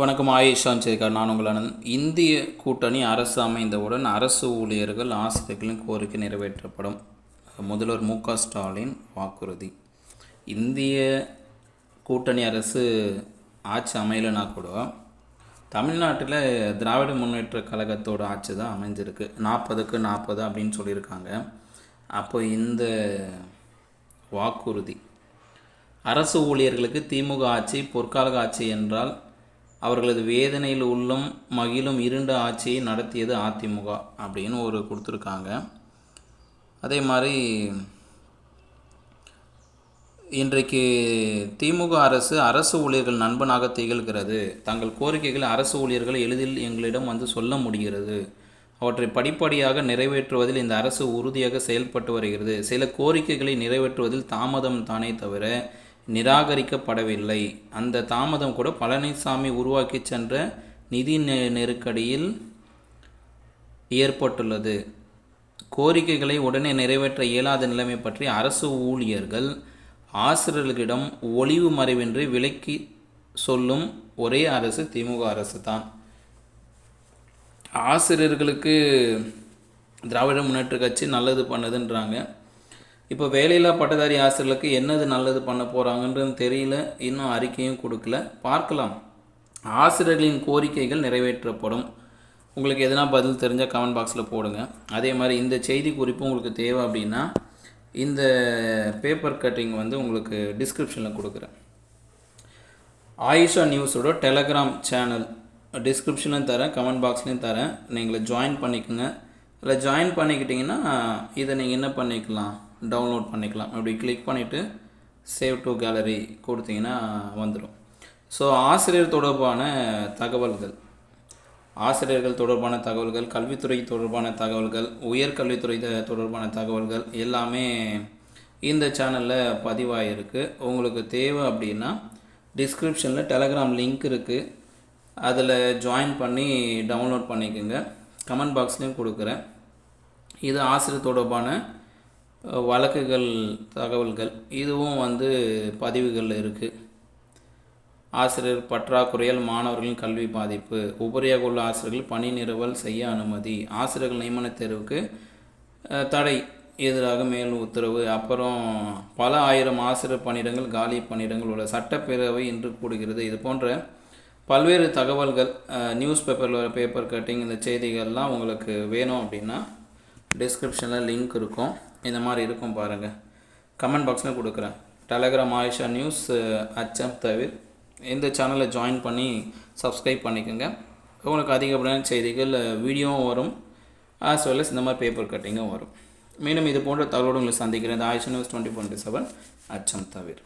வணக்கம் ஆயுஷான் சேகர் நான் உங்கள் அனந்த் இந்திய கூட்டணி அரசு அமைந்தவுடன் அரசு ஊழியர்கள் ஆசிரியர்களின் கோரிக்கை நிறைவேற்றப்படும். முதல்வர் மு க ஸ்டாலின் வாக்குறுதி. இந்திய கூட்டணி அரசு ஆட்சி அமையலைனா கூட தமிழ்நாட்டில் திராவிட முன்னேற்ற கழகத்தோட ஆட்சி தான் அமைஞ்சிருக்கு. நாற்பதுக்கு நாற்பது அப்படின்னு சொல்லியிருக்காங்க. அப்போ இந்த வாக்குறுதி. அரசு ஊழியர்களுக்கு திமுக ஆட்சி பொற்கால ஆட்சி என்றால் அவர்களது வேதனையில் உள்ளும் மகிழும் இருண்ட ஆட்சியை நடத்தியது அதிமுக அப்படின்னு ஒரு கொடுத்துருக்காங்க. அதே மாதிரி இன்றைக்கு திமுக அரசு அரசு ஊழியர்கள் நண்பனாக திகழ்கிறது. தங்கள் கோரிக்கைகளை அரசு ஊழியர்கள் எளிதில் எங்களிடம் வந்து சொல்ல முடிகிறது. அவற்றை படிப்படியாக நிறைவேற்றுவதில் இந்த அரசு உறுதியாக செயல்பட்டு வருகிறது. சில கோரிக்கைகளை நிறைவேற்றுவதில் தாமதம் தானே தவிர நிராகரிக்கப்படவில்லை. அந்த தாமதம் கூட பழனிசாமி உருவாக்கி சென்ற நிதி நெ- நெருக்கடியில் ஏற்பட்டுள்ளது. கோரிக்கைகளை உடனே நிறைவேற்ற இயலாத நிலைமை பற்றி அரசு ஊழியர்கள் ஆசிரியர்களிடம் ஒளிவு மறைவின்றி விலக்கி சொல்லும் ஒரே அரசு திமுக அரசு தான். ஆசிரியர்களுக்கு திராவிட முன்னேற்ற கட்சி நல்லது பண்ணுதுன்றாங்க. இப்போ வேலையில்லா பட்டதாரி ஆசிரியர்களுக்கு என்னது நல்லது பண்ண போகிறாங்கன்றது தெரியல. இன்னும் அறிக்கையும் கொடுக்கல. பார்க்கலாம். ஆசிரியர்களின் கோரிக்கைகள் நிறைவேற்றப்படும். உங்களுக்கு எதனா பதில் தெரிஞ்சால் கமெண்ட் பாக்ஸில் போடுங்க. அதே மாதிரி இந்த செய்தி குறிப்பு உங்களுக்கு தேவை அப்படின்னா இந்த பேப்பர் கட்டிங் வந்து உங்களுக்கு டிஸ்கிரிப்ஷனில் கொடுக்குறேன். ஆயிஷா நியூஸோட டெலகிராம் சேனல் டிஸ்கிரிப்ஷனும் தரேன் கமெண்ட் பாக்ஸ்லையும் தரேன். நீங்கள் ஜாயின் பண்ணிக்கோங்க. இல்லை ஜாயின் பண்ணிக்கிட்டிங்கன்னா இதை நீங்கள் என்ன பண்ணிக்கலாம்? டவுன்லோட் பண்ணிக்கலாம். அப்படி கிளிக் பண்ணிவிட்டு சேவ் டு கேலரி கொடுத்தீங்கன்னா வந்துடும் ஸோ ஆசிரியர் தொடர்பான தகவல்கள். ஆசிரியர்கள் தொடர்பான தகவல்கள் கல்வித்துறை தொடர்பான தகவல்கள் உயர்கல்வித்துறை தொடர்பான தகவல்கள் எல்லாமே இந்த சேனலில் பதிவாகிருக்கு உங்களுக்கு தேவை அப்படின்னா டிஸ்கிரிப்ஷனில் டெலகிராம் லிங்க் இருக்குது அதில் ஜாயின் பண்ணி டவுன்லோட் பண்ணிக்கோங்க. கமெண்ட் பாக்ஸ்லேயும் கொடுக்குறேன். இது ஆசிரியர் தொடர்பான வழக்குகள் தகவல்கள் இதுவும் வந்து பதிவுகளில் இருக்குது ஆசிரியர் பற்றாக்குறையால் மாணவர்களின் கல்வி பாதிப்பு உபரியாக உள்ள ஆசிரியர்கள் பணி நிறுவல் செய்ய அனுமதி ஆசிரியர்கள் நியமன தேர்வுக்கு தடை எதிராக மேல் உத்தரவு அப்புறம் பல ஆயிரம் ஆசிரியர் பணியிடங்கள் காலி பணியிடங்கள் உள்ள சட்டப்பேரவை இன்று கூடுகிறது. இது போன்ற பல்வேறு தகவல்கள் நியூஸ் பேப்பரில் பேப்பர் கட்டிங் இந்த செய்திகள்லாம் உங்களுக்கு வேணும் அப்படின்னா டிஸ்கிரிப்ஷனில் லிங்க் இருக்கும். இந்த மாதிரி இருக்கும் பாருங்கள் கமெண்ட் பாக்ஸில் கொடுக்குறேன். டெலகிராம் ஆயிஷா நியூஸ் அச்சம் தவிர. இந்த சேனலை ஜாயின் பண்ணி சப்ஸ்கிரைப் பண்ணிக்கோங்க. உங்களுக்கு அதிகப்படியான செய்திகள் வீடியோவும் வரும். ஆஸ் வெல் இந்த மாதிரி பேப்பர் கட்டிங்கும் வரும். மீண்டும் இது போன்ற தகவல்களை சந்திக்கிறேன். இந்த Ayesha news twenty twenty seven அச்சம் தவிர.